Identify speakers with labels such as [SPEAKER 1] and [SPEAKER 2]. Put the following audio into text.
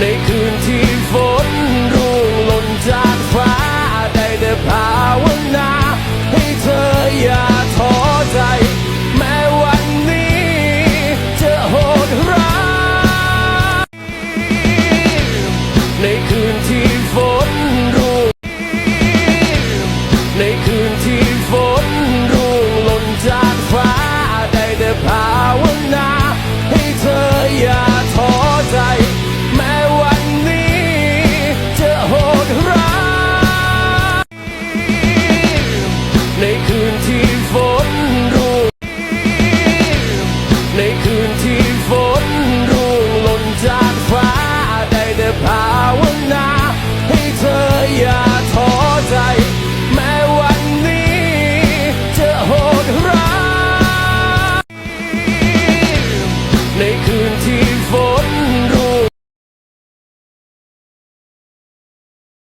[SPEAKER 1] ในคืนที่ฝนร่วงหล่นจากฟ้า ได้แต่ภาวนา ให้เธออย่าท้อใจ แม้วันนี้จะโหดร้ายในคืนที่ฝนร่วงในคืนที่ฝน ในคืนที่